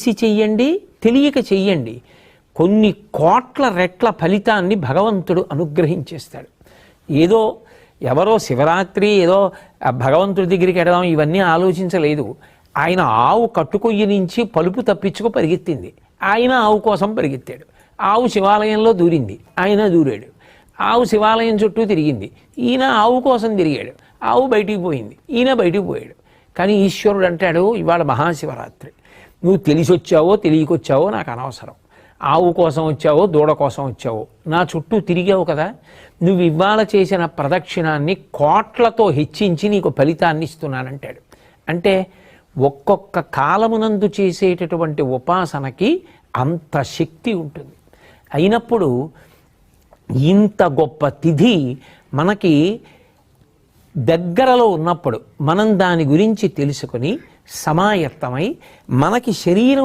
తెలిసి చెయ్యండి తెలియక చెయ్యండి. కొన్ని కోట్ల రెట్ల ఫలితాన్ని భగవంతుడు అనుగ్రహించేస్తాడు. ఏదో ఎవరో శివరాత్రి ఏదో భగవంతుడి దగ్గరికి ఎడదాం ఇవన్నీ ఆలోచించలేదు. ఆయన ఆవు కట్టుకొయ్యి నుంచి పలుపు తప్పించుకు పరిగెత్తింది. ఆయన ఆవు కోసం పరిగెత్తాడు. ఆవు శివాలయంలో దూరింది. ఆయన దూరాడు. ఆవు శివాలయం చుట్టూ తిరిగింది. ఈయన ఆవు కోసం తిరిగాడు. ఆవు బయటికి పోయింది. ఈయన బయటికి పోయాడు. కానీ ఈశ్వరుడు అంటాడు ఇవాళ మహాశివరాత్రి. నువ్వు తెలిసి వచ్చావో తెలియకొచ్చావో నాకు అనవసరం. ఆవు కోసం వచ్చావో దూడ కోసం వచ్చావో. నా చుట్టూ తిరిగావు కదా. నువ్వు ఇవాళ చేసిన ప్రదక్షిణాన్ని కోట్లతో హెచ్చించి నీకు ఫలితాన్ని ఇస్తున్నానంటాడు. అంటే ఒక్కొక్క కాలమునందు చేసేటటువంటి ఉపాసనకి అంత శక్తి ఉంటుంది. అయినప్పుడు ఇంత గొప్ప తిథి మనకి దగ్గరలో ఉన్నప్పుడు మనం దాని గురించి తెలుసుకొని సమాయత్తమై మనకి శరీరం